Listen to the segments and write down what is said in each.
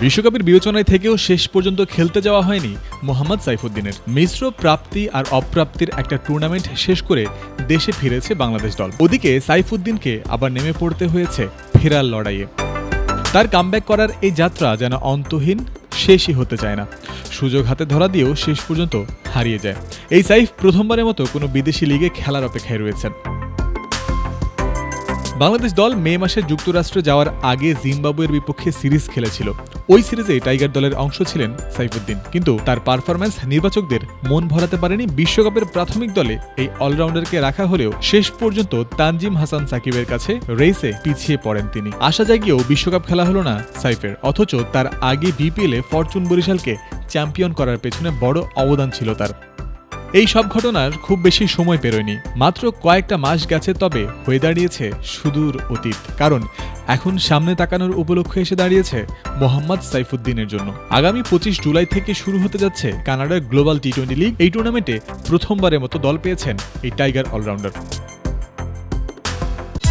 বিশ্বকাপের বিবেচনায় থেকেও শেষ পর্যন্ত খেলতে যাওয়া হয়নি মোহাম্মদ সাইফুদ্দিনের। মিশ্র প্রাপ্তি আর অপ্রাপ্তির একটা টুর্নামেন্ট শেষ করে দেশে ফিরেছে বাংলাদেশ দল। ওদিকে সাইফুদ্দিনকে আবার নেমে পড়তে হয়েছে ফেরার লড়াইয়ে। তার কামব্যাক করার এই যাত্রা যেন অন্তহীন শেষই হতে চায় না। সুযোগ হাতে ধরা দিয়েও শেষ পর্যন্ত হারিয়ে যায়। এই সাইফ প্রথমবারের মতো কোনো বিদেশি লিগে খেলার অপেক্ষায় রয়েছেন। বাংলাদেশ দল মে মাসে যুক্তরাষ্ট্রে যাওয়ার আগে জিম্বাবুয়ের বিপক্ষে সিরিজ খেলেছিল। ওই সিরিজে টাইগার দলের অংশ ছিলেন সাইফুদ্দিন। কিন্তু তার পারফরম্যান্স নির্বাচকদের মন ভরাতে পারেনি বিশ্বকাপের প্রাথমিক দলে। এই অলরাউন্ডারকে রাখা হলেও শেষ পর্যন্ত তানজিম হাসান সাকিবের কাছে রেসে পিছিয়ে পড়েন তিনি। আশা জাগিয়েও বিশ্বকাপ খেলা হলো না সাইফের। অথচ তার আগে বিপিএলে ফরচুন বরিশালকে চ্যাম্পিয়ন করার পেছনে বড় অবদান ছিল তার। এই সব ঘটনার খুব বেশি সময় পেরোয়নি। মাত্র কয়েকটা মাস গেছে তবে হয়ে দাঁড়িয়েছে সুদূর অতীত। কারণ এখন সামনে তাকানোর উপলক্ষ এসে দাঁড়িয়েছে মোহাম্মদ সাইফুদ্দিনের জন্য। আগামী পঁচিশ জুলাই থেকে শুরু হতে যাচ্ছে কানাডার গ্লোবাল টি টোয়েন্টি লিগ। এই টুর্নামেন্টে প্রথমবারের মতো দল পেয়েছেন এই tiger allrounder.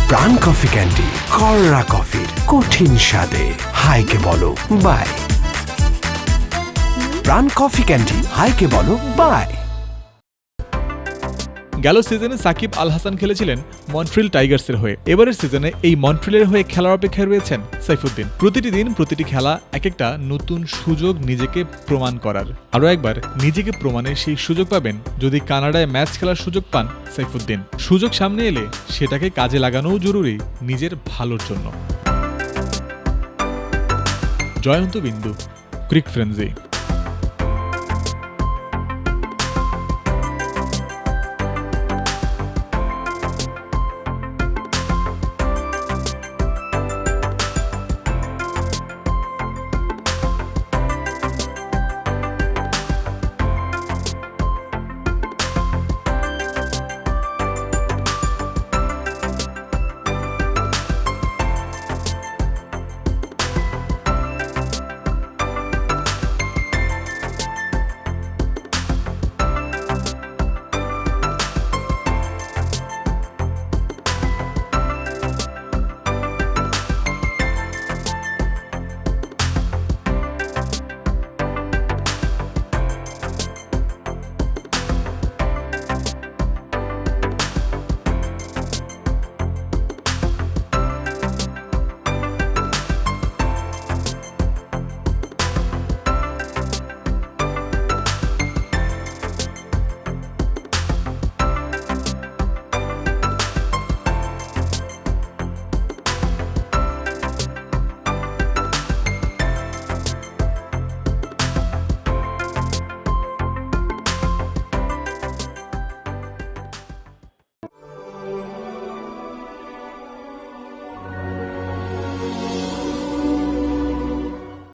Pran coffee candy কররা কফির কঠিন স্বাদে। হাইকে বলো, বাই। প্রাণ কফি ক্যান্ডি, হাইকে বলো, বাই। গেল সিজনে সাকিব আল হাসান খেলেছিলেন মন্ট্রিল টাইগার্সের হয়ে। এবারের সিজনে এই মন্ট্রিলের হয়ে খেলার অপেক্ষায় রয়েছেন সাইফুদ্দিন। প্রতিটি দিন প্রতিটি খেলা এক একটা নতুন সুযোগ নিজেকে প্রমাণ করার। আরও একবার, নিজেকে প্রমাণের সেই সুযোগ পাবেন যদি কানাডায় ম্যাচ খেলার সুযোগ পান সাইফুদ্দিন। সুযোগ সামনে এলে সেটাকে কাজে লাগানোও জরুরি নিজের ভালোর জন্য। জয়ন্ত বিন্দু, ক্রিক ফ্রেন্সি।